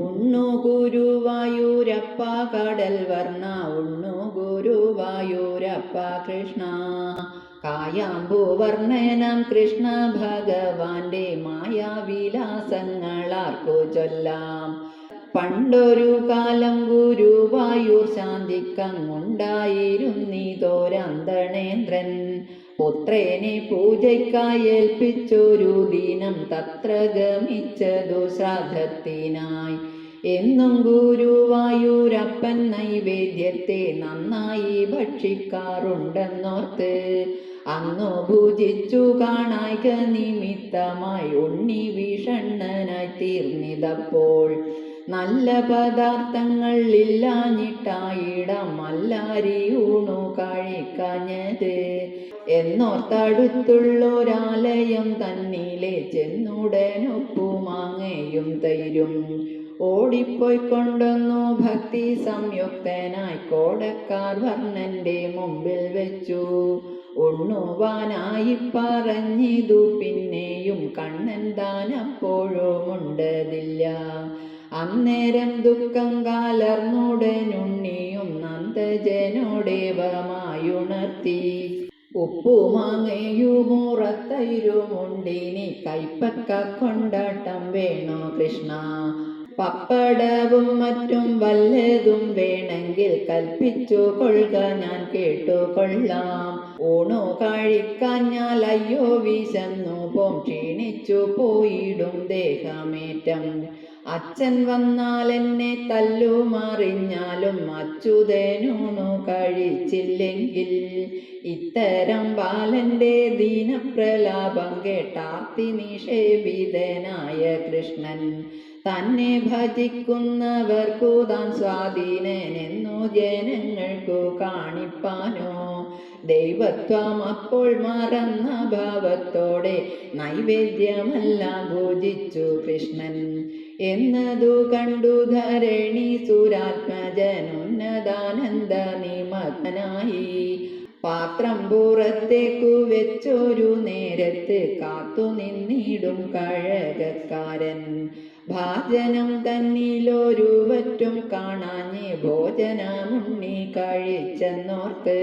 ഉണ്ണു ഗുരുവായൂരപ്പ കടൽ വർണ ഉണ്ണു ഗുരുവായൂരപ്പ കൃഷ്ണ. കായാമ്പൂ വർണനം കൃഷ്ണ ഭഗവാന്റെ മായാവിലാസങ്ങളാർക്കു ചൊല്ലാം? പണ്ടൊരു കാലം ഗുരുവായൂർ ശാന്തിക്കങ്ങുണ്ടായിരുന്നിതോരന്തണേന്ദ്രൻ. പുത്രനെ പൂജയ്ക്കായി ഏൽപ്പിച്ചൊരു ദിനം തത്ര ഗമിച്ചതു ശ്രാദ്ധത്തിനായി. എന്നും ഗുരുവായൂരപ്പൻ നൈവേദ്യത്തെ നന്നായി ഭക്ഷിക്കാറുണ്ടെന്നോർത്ത് അന്നു ഭുജിച്ചു കാണായ്ക നിമിത്തമായി ഉണ്ണി വിഷണ്ണനായി തീർന്നിതപ്പോൾ നല്ല പദാർത്ഥങ്ങൾ ഇല്ലാഞ്ഞിട്ടായിടമല്ലാരിയൂണു കഴിക്കഞ്ഞത്. എന്നോർത്തടുത്തുള്ളൊരാലയം തന്നിലെ ചെന്നുടനൊപ്പുമാങ്ങയും തൈരും. ഓടിപ്പോയിക്കൊണ്ടൊന്നു ഭക്തി സംയുക്തനായി കോടക്കാർ വർണന്റെ മുമ്പിൽ വെച്ചു. ഉണ്ണുവാനായി പറഞ്ഞിതു പിന്നെയും കണ്ണൻ താൻ അപ്പോഴും ഉണ്ടതില്ല അന്നേരം ദുഃഖം കാലർന്നുടനുണ്ണിയും നന്ദജനോടേവമായുണർത്തി. ഉപ്പുമാങ്ങയുമുറത്തൈരുമുണ്ടിനി കൈപ്പക്ക കൊണ്ടാട്ടം വേണോ കൃഷ്ണ? പപ്പടവും മറ്റും വല്ലതും വേണമെങ്കിൽ കൽപ്പിച്ചു കൊള്ളുക ഞാൻ കേട്ടു കൊള്ളാം. ഊണു ഞാൻ അയ്യോ വിശന്നു പോം ക്ഷീണിച്ചു പോയിടും ദേഹമേറ്റം. അച്ഛൻ വന്നാൽ എന്നെ തല്ലുമറിഞ്ഞാലും അച്യുതനൂണു കഴിച്ചില്ലെങ്കിൽ. ഇത്തരം ബാലന്റെ ദീനപ്രലാപം കേട്ടാർത്തി നിഷേപിതനായ കൃഷ്ണൻ. തന്നെ ഭജിക്കുന്നവർക്കു താൻ സ്വാധീനനെന്നു ജനങ്ങൾക്കു കാണിപ്പാനോ? ദൈവത്വം അപ്പോൾ മറന്ന ഭാവത്തോടെ നൈവേദ്യമല്ല ഭോജിച്ചു കൃഷ്ണൻ. എന്നതു കണ്ടു ധരണി സുരാത്മജനുന്നതാനന്ദ നിമഗ്നായി. പാത്രം പുറത്തേക്കു വെച്ചൊരു നേരത്ത് കാത്തു നിന്നിടും കഴകക്കാരൻ. ഭാജനം തന്നിലൊരുവറ്റും കാണാഞ്ഞ് ഭോജനമുണ്ണി കഴിച്ചെന്നോർത്ത്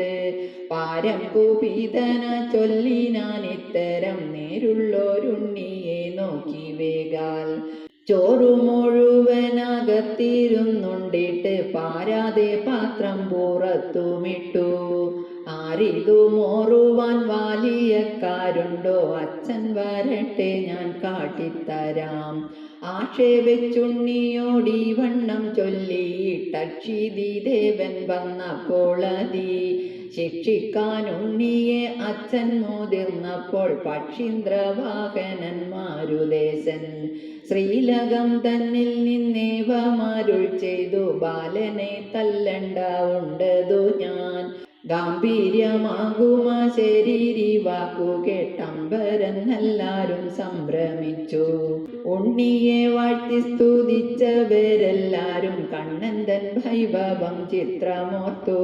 പാരം കുപീതന ചൊല്ലിനാൻ ഇത്തരം നേരുള്ളോരുണ്ണിയെ നോക്കി വേഗാൽ. ചോറു മുഴുവനകത്തിരുന്നുണ്ടിട്ട് പാരാതെ പാത്രം പുറത്തുമിട്ടു. ആരിതു മോറുവാൻ വാലിയക്കാരുണ്ടോ? അച്ഛൻ വരട്ടെ ഞാൻ കാട്ടിത്തരാം. ആക്ഷേപിച്ചുണ്ണിയോടി വണ്ണം ചൊല്ലിയിട്ടക്ഷിതി ദേവൻ വന്നപ്പോളതി ശിക്ഷിക്കാൻ ഉണ്ണിയെ അച്ഛൻ മുതിർന്നപ്പോൾ പക്ഷീന്ദ്രവാഹനന്മാരുദേശൻ ശ്രീലകം തന്നിൽ നിന്നേവമാരുൾ ചെയ്തു. ബാലനെ തല്ലണ്ട ഉണ്ടതു ഞാൻ. ഗാംഭീര്യമാകുമാ ശരീരി വാക്കു കേട്ടമ്പരന്നെല്ലാരും സംഭ്രമിച്ചു. ഉണ്ണിയെ വാഴ്ത്തി സ്തുതിച്ചവരെല്ലാരും കണ്ണന്തൻ വൈഭവം ചിത്രമോർത്തു.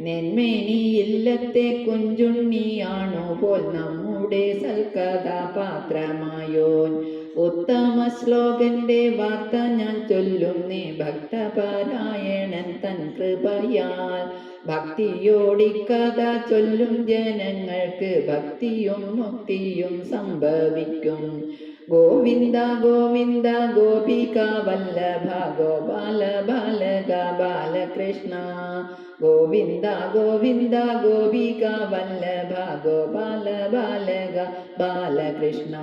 നെന്മേനിയില്ലത്തെ കുഞ്ചുണ്ണിയാണോ പോൽ നമ്മുടെ സൽക്കഥാപാത്രമായോൻ ഉത്തമ ശ്ലോകന്റെ വാർത്ത ഞാൻ ചൊല്ലുന്നേ ഭക്തപാരായണൻ തൻ കൃപയാൽ. ഭക്തിയോടി കഥ ചൊല്ലും ജനങ്ങൾക്ക് ഭക്തിയും മുക്തിയും സംഭവിക്കും. ഗോവിന്ദ ഗോവിന്ദ ഗോപിക വല്ലഭ ഗോപാല ബാലക ബാലകൃഷ്ണ. ഗോവിന്ദ ഗോവിന്ദ ഗോപിക വല്ലഭ ഗോപാല ബാലക ബാലകൃഷ്ണ.